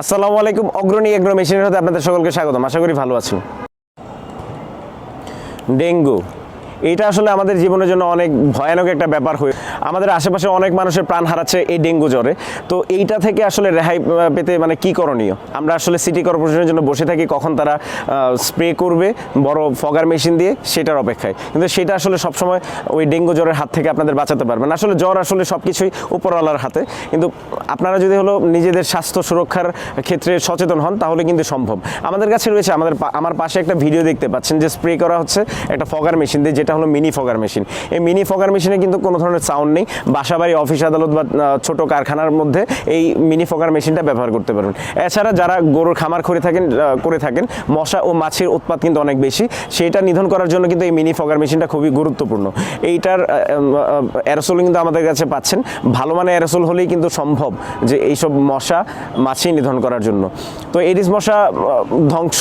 আসসালামু আলাইকুম, অগ্রণী এগ্রো মেশিনের সাথে আপনাদের সকলকে স্বাগতম। আশা করি ভালো আছেন। ডেঙ্গু, এটা আসলে আমাদের জীবনের জন্য অনেক ভয়ানক একটা ব্যাপার হয়ে আমাদের আশেপাশে অনেক মানুষের প্রাণ হারাচ্ছে এই ডেঙ্গু জ্বরে। তো এইটা থেকে আসলে রেহাই পেতে মানে কি করণীয়? আমরা আসলে সিটি কর্পোরেশনের জন্য বসে থাকি, কখন তারা স্প্রে করবে বড় ফগার মেশিন দিয়ে, সেটার অপেক্ষায়। কিন্তু সেটা আসলে সবসময় ওই ডেঙ্গু জ্বরের হাত থেকে আপনাদের বাঁচাতে পারবেন। আসলে জ্বর আসলে সব কিছুই উপরওয়ালার হাতে। কিন্তু আপনারা যদি হলো নিজেদের স্বাস্থ্য সুরক্ষার ক্ষেত্রে সচেতন হন, তাহলে কিন্তু সম্ভব। আমাদের কাছে রয়েছে, আমাদের আমার পাশে একটা ভিডিও দেখতে পাচ্ছেন যে স্প্রে করা হচ্ছে একটা ফগার মেশিন দিয়ে, যেটা হলো মিনি ফগার মেশিন। এই মিনি ফগার মেশিনে কিন্তু কোনো ধরনের সাউন্ড নেই বাসাবাড়ি অফিস আদালত বা ছোট কারখানার মধ্যে এই মিনি ফগার মেশিনটা ব্যবহার করতে পারবেন। এছাড়া যারা গরুর খামার করে থাকেন করে থাকেন মশা ও মাছের উৎপাদ কিন্তু অনেক বেশি। সেইটা নিধন করার জন্য কিন্তু এই মিনি ফগার মেশিনটা খুবই গুরুত্বপূর্ণ। এইটার অ্যারোসোল কিন্তু আমাদের কাছে পাচ্ছেন। ভালো মানের অ্যারোসোল হলেই কিন্তু সম্ভব যে এইসব মশা মাছি নিধন করার জন্য। তো এডিস মশা ধ্বংস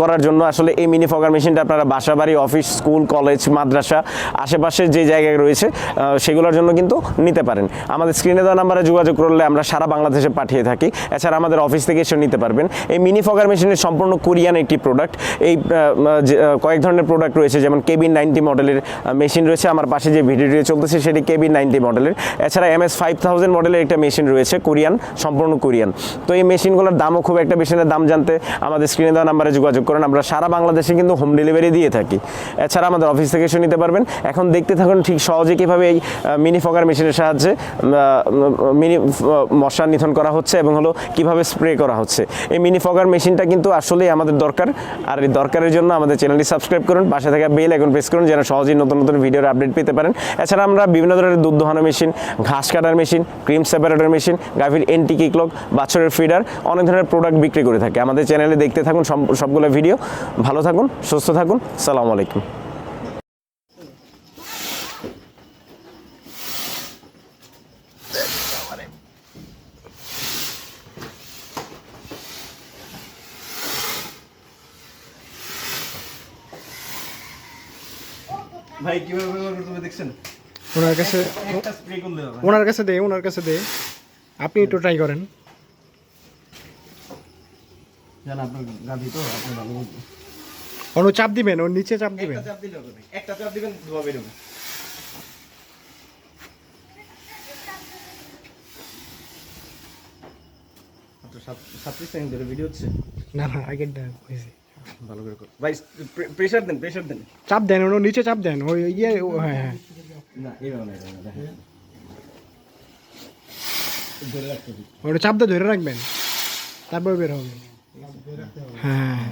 করার জন্য আসলে এই মিনি ফগার মেশিনটা আপনারা বাসাবাড়ি অফিস স্কুল কলেজ মাদ্রাসা আশেপাশে যে জায়গায় রয়েছে আহ, সেগুলোর জন্য কিন্তু নিতে পারেন। আমাদের স্ক্রিনে দেওয়া নাম্বারে যোগাযোগ করলে আমরা সারা বাংলাদেশে পাঠিয়ে থাকি। এছাড়া আমাদের অফিস থেকে এসে নিতে পারবেন। এই মিনি ফগার মেশিনের সম্পূর্ণ কোরিয়ান একটি প্রোডাক্ট এই কয়েক ধরনের প্রোডাক্ট রয়েছে, যেমন কেবিন নাইনটি মডেলের মেশিন রয়েছে। আমার পাশে যে ভিডিওটি চলতেছে, সেটি কেবিন নাইনটি মডেলের এছাড়া এম এস ফাইভ থাউজেন্ড মডেলের একটা মেশিন রয়েছে, কোরিয়ান, সম্পূর্ণ কোরিয়ান। তো এই মেশিনগুলোর দামও খুব একটা মেশিনের দাম জানতে আমাদের স্ক্রিনে দেওয়া নাম্বারে যোগাযোগ করেন। আমরা সারা বাংলাদেশে কিন্তু হোম ডেলিভারি দিয়ে থাকি। এছাড়া আমাদের অফিস থেকে এসে নিতে পারবেন। এখন দেখতে থাকুন ঠিক সহজে কীভাবে এই মিনি ফগার মেশিনের সাহায্যে মিনি মশা নিধন করা হচ্ছে এবং হলো কীভাবে স্প্রে করা হচ্ছে। এই মিনি ফগার মেশিনটা কিন্তু আসলেই আমাদের দরকার। আর এই দরকারের জন্য আমাদের চ্যানেলটি সাবস্ক্রাইব করুন, পাশে থাকা বেল এখন প্রেস করুন যেন সহজেই নতুন নতুন ভিডিওর আপডেট পেতে পারেন। এছাড়া আমরা বিভিন্ন ধরনের দুধ দোহানো মেশিন, ঘাস কাটার মেশিন, ক্রিম সেপারেটর মেশিন, গাভীর এন্টি কিকলক বাছরের ফিডার, অনেক ধরনের প্রোডাক্ট বিক্রি করে থাকে। আমাদের চ্যানেলে দেখতে থাকুন সব- সবগুলো ভিডিও। ভালো থাকুন, সুস্থ থাকুন। সালাম আলাইকুম। ভাই কীভাবে ব্যবহার করতে দেখছেন? ওনার কাছে একটা স্প্রে করলে হবে। ওনার কাছে দে ওনার কাছে দে। আপনি একটু ট্রাই করেন। জান আপনার তো আপনি ভালো অনু চাপ দিবেন ওর নিচে চাপ দিবেন। একটা চাপ দিলে হবে একটা চাপ দিবেন ধোয়া সাতত্রিশ সেকেন্ড ধরে ভিডিও হচ্ছে। না না আগের হয়েছে। ভালো করে কর। ভাই প্রেশার দেন প্রেশার দেন। চাপ দেন ওর নিচে চাপ দেন ওই ইয়ে হ্যাঁ হ্যাঁ। না এইভাবে ওটা ধরে রাখবেন তারপর বের হবে। হ্যাঁ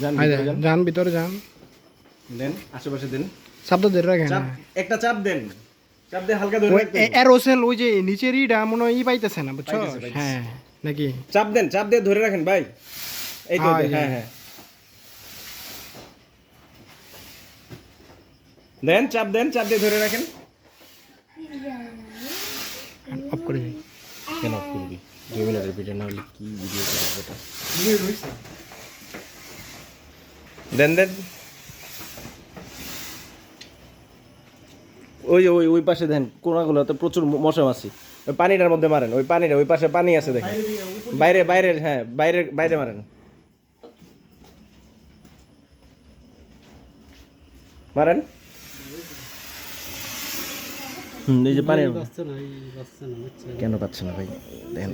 যান ভিতরে যান, ভিতরে যান। দেন আশেপাশে দেন। চাপ দিয়ে ধরে রাখেন হ্যাঁ। একটা চাপ দেন। চাপ দিয়ে হালকা ধরে ওই রাখতে এরোসেল ওই যে নিচের ইটা মনে হয় ই পাইতেছে না বুঝছ। হ্যাঁ। নাকি? চাপ দেন চাপ দিয়ে ধরে রাখেন ভাই। এই তো হ্যাঁ, হ্যাঁ। দেন চাপ দেন চাপ দিয়ে ধরে রাখেন। অফ করে দিই। কেন অফ করবি দুই? মিনিটের ভিডিও না হলে কি ভিডিও করব এটা? দেন দেন। ওই ওই ওই পাশে দেন। কোনাগুলোতে প্রচুর মশা মাছি। ওই পানিটার মধ্যে মারেন ওই পানিটা ওই পাশে পানি আছে দেখেন। বাইরে বাইরে হ্যাঁ বাইরে বাইরে মারেন। মারেন? হুম এই যে পানি কেন পাচ্ছে না ভাই? দেন